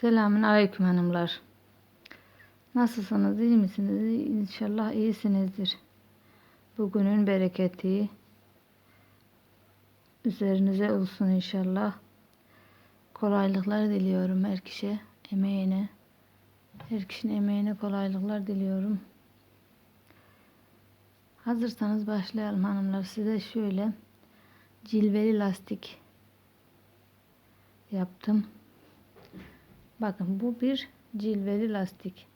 Selamün aleyküm hanımlar. Nasılsınız? iyi misiniz? İnşallah iyisinizdir. Bugünün bereketi üzerinize olsun inşallah. Kolaylıklar diliyorum her kişiye, emeğine. Her kişinin emeğine kolaylıklar diliyorum. Hazırsanız başlayalım hanımlar. Size şöyle cilveli lastik yaptım. Bakın bu bir cilveli lastik.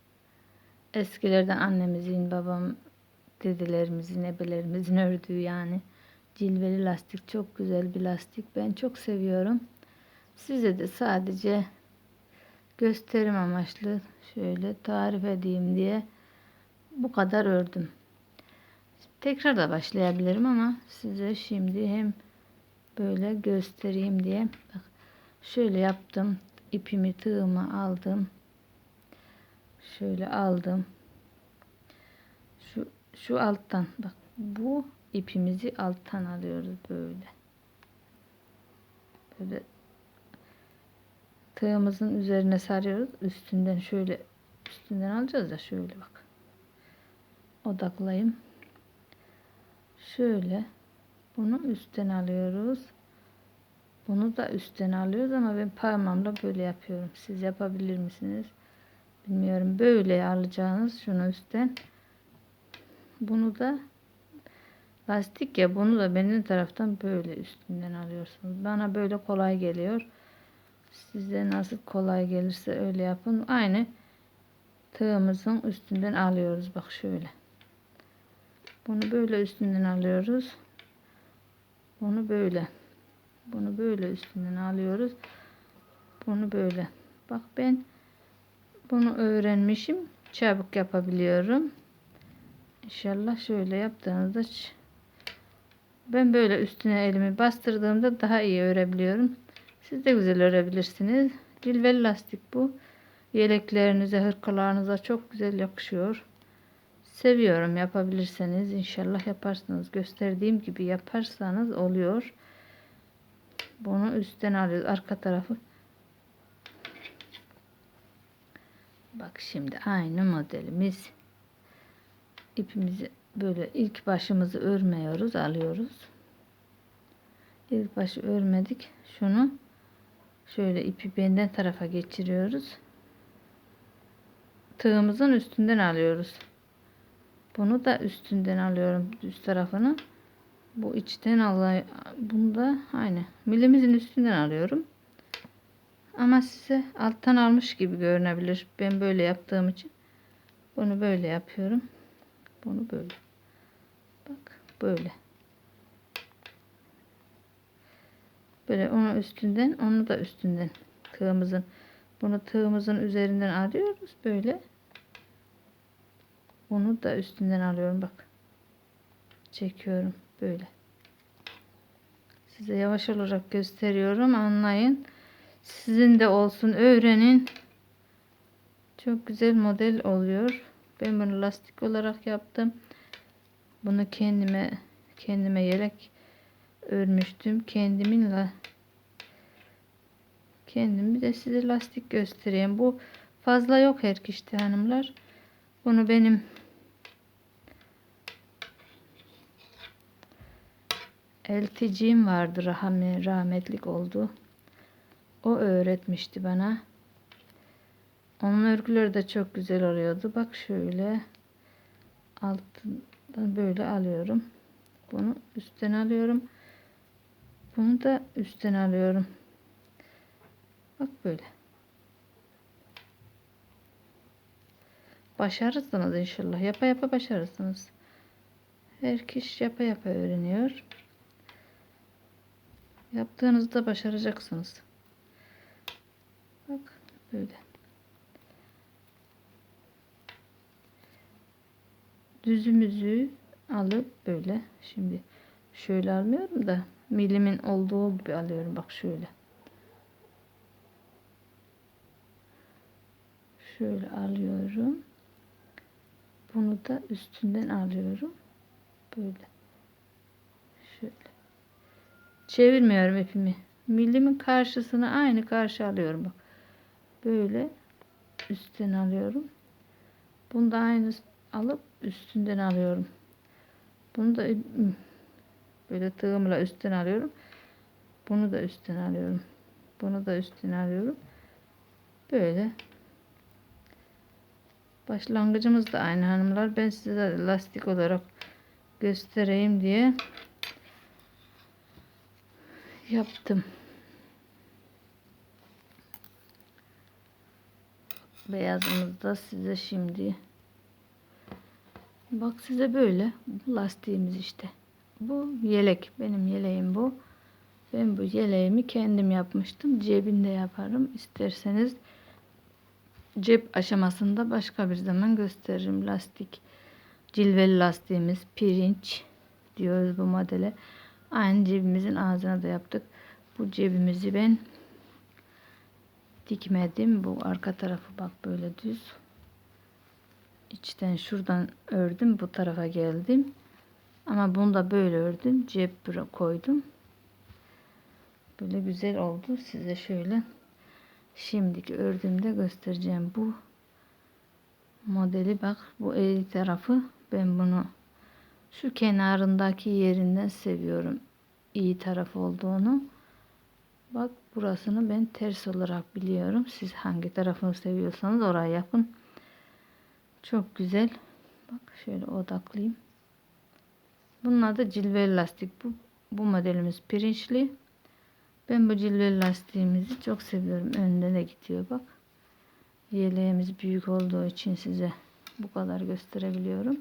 Eskilerden annemizin, babam, dedelerimizin, ebelerimizin ördüğü yani cilveli lastik. Çok güzel bir lastik. Ben çok seviyorum. Size de sadece gösterim amaçlı şöyle tarif edeyim diye bu kadar ördüm. Tekrar da başlayabilirim ama size şimdi hem böyle göstereyim diye bak şöyle yaptım ipimi tığımı aldım. Şöyle aldım. Şu şu alttan bak bu ipimizi alttan alıyoruz böyle. Böyle tığımızın üzerine sarıyoruz. Üstünden şöyle üstünden alacağız da şöyle bak. Odaklayayım. Şöyle bunu üstten alıyoruz bunu da üstten alıyoruz ama ben parmağımla böyle yapıyorum. Siz yapabilir misiniz? Bilmiyorum. Böyle alacağınız şunu üstten. Bunu da lastik ya bunu da benim taraftan böyle üstünden alıyorsunuz. Bana böyle kolay geliyor. Size nasıl kolay gelirse öyle yapın. Aynı tığımızın üstünden alıyoruz. Bak şöyle. Bunu böyle üstünden alıyoruz. Bunu böyle. Bunu böyle üstünden alıyoruz. Bunu böyle. Bak ben bunu öğrenmişim. Çabuk yapabiliyorum. İnşallah şöyle yaptığınızda ben böyle üstüne elimi bastırdığımda daha iyi örebiliyorum. Siz de güzel örebilirsiniz. Cilveli lastik bu. Yeleklerinize, hırkalarınıza çok güzel yakışıyor. Seviyorum yapabilirseniz. inşallah yaparsınız. Gösterdiğim gibi yaparsanız oluyor. Bunu üstten alıyoruz. Arka tarafı. Bak şimdi aynı modelimiz. ipimizi böyle ilk başımızı örmüyoruz. Alıyoruz. İlk başı örmedik. Şunu şöyle ipi benden tarafa geçiriyoruz. Tığımızın üstünden alıyoruz. Bunu da üstünden alıyorum üst tarafını bu içten alay bunu da aynı. Milimizin üstünden alıyorum. Ama size alttan almış gibi görünebilir. Ben böyle yaptığım için bunu böyle yapıyorum. Bunu böyle. Bak böyle. Böyle onu üstünden onu da üstünden tığımızın. Bunu tığımızın üzerinden alıyoruz böyle. Onu da üstünden alıyorum bak. Çekiyorum Böyle. Size yavaş olarak gösteriyorum. Anlayın. Sizin de olsun. Öğrenin. Çok güzel model oluyor. Ben bunu lastik olarak yaptım. Bunu kendime kendime yelek örmüştüm. Kendiminle kendimi de size lastik göstereyim. Bu fazla yok her kişide hanımlar. Bunu benim elticim vardı rahmi, rahmetlik oldu. O öğretmişti bana. Onun örgüleri de çok güzel oluyordu. Bak şöyle altından böyle alıyorum. Bunu üstten alıyorum. Bunu da üstten alıyorum. Bak böyle. Başarırsınız inşallah. Yapa yapa başarırsınız. Her kişi yapa yapa öğreniyor. Yaptığınızda başaracaksınız. Bak böyle. Düzümüzü alıp böyle şimdi şöyle almıyorum da milimin olduğu gibi alıyorum bak şöyle. Şöyle alıyorum. Bunu da üstünden alıyorum. Böyle. Şöyle. Çevirmiyorum ipimi. Millimin karşısına aynı karşı alıyorum bak. böyle üstten alıyorum. Bunu da aynı alıp üstünden alıyorum. Bunu da böyle tığımla üstten alıyorum. Bunu da üstten alıyorum. Bunu da üstten alıyorum. Böyle. Başlangıcımız da aynı hanımlar. Ben size lastik olarak göstereyim diye yaptım. Beyazımız da size şimdi bak size böyle bu lastiğimiz işte. Bu yelek. Benim yeleğim bu. Ben bu yeleğimi kendim yapmıştım. Cebinde yaparım. İsterseniz cep aşamasında başka bir zaman gösteririm. Lastik. Cilveli lastiğimiz. Pirinç diyoruz bu modele. Aynı cebimizin ağzına da yaptık. Bu cebimizi ben dikmedim. Bu arka tarafı bak böyle düz. İçten şuradan ördüm. Bu tarafa geldim. Ama bunu da böyle ördüm. Cep koydum. Böyle güzel oldu. Size şöyle şimdiki ördüğümde göstereceğim. Bu modeli bak. Bu el tarafı. Ben bunu şu kenarındaki yerinden seviyorum. İyi taraf olduğunu. Bak burasını ben ters olarak biliyorum. Siz hangi tarafını seviyorsanız oraya yapın. Çok güzel. Bak şöyle odaklayayım. Bunun adı cilveli lastik. Bu, bu modelimiz pirinçli. Ben bu cilveli lastiğimizi çok seviyorum. Önde de gidiyor bak. Yeleğimiz büyük olduğu için size bu kadar gösterebiliyorum.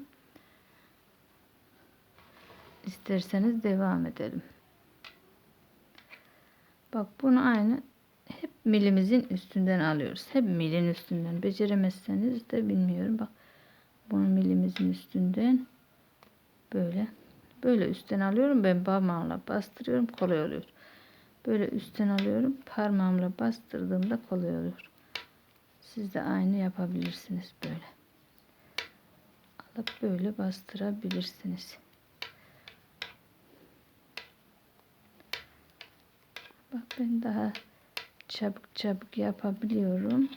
İsterseniz devam edelim. Bak bunu aynı hep milimizin üstünden alıyoruz. Hep milin üstünden. Beceremezseniz de bilmiyorum. Bak bunu milimizin üstünden böyle böyle üstten alıyorum. Ben parmağımla bastırıyorum. Kolay oluyor. Böyle üstten alıyorum. Parmağımla bastırdığımda kolay oluyor. Siz de aynı yapabilirsiniz böyle. Alıp böyle bastırabilirsiniz. Bak ben daha çabuk çabuk yapabiliyorum.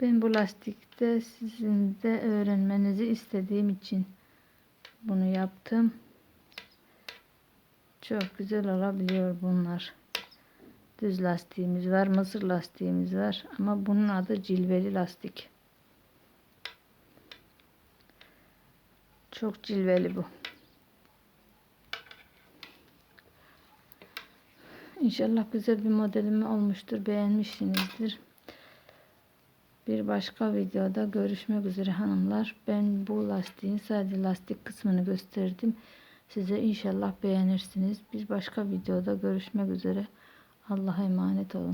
Ben bu lastikte sizin de öğrenmenizi istediğim için bunu yaptım. Çok güzel olabiliyor bunlar. Düz lastiğimiz var, mısır lastiğimiz var ama bunun adı cilveli lastik. Çok cilveli bu. İnşallah güzel bir modelim olmuştur. Beğenmişsinizdir. Bir başka videoda görüşmek üzere hanımlar. Ben bu lastiğin sadece lastik kısmını gösterdim. Size inşallah beğenirsiniz. Bir başka videoda görüşmek üzere. Allah'a emanet olun.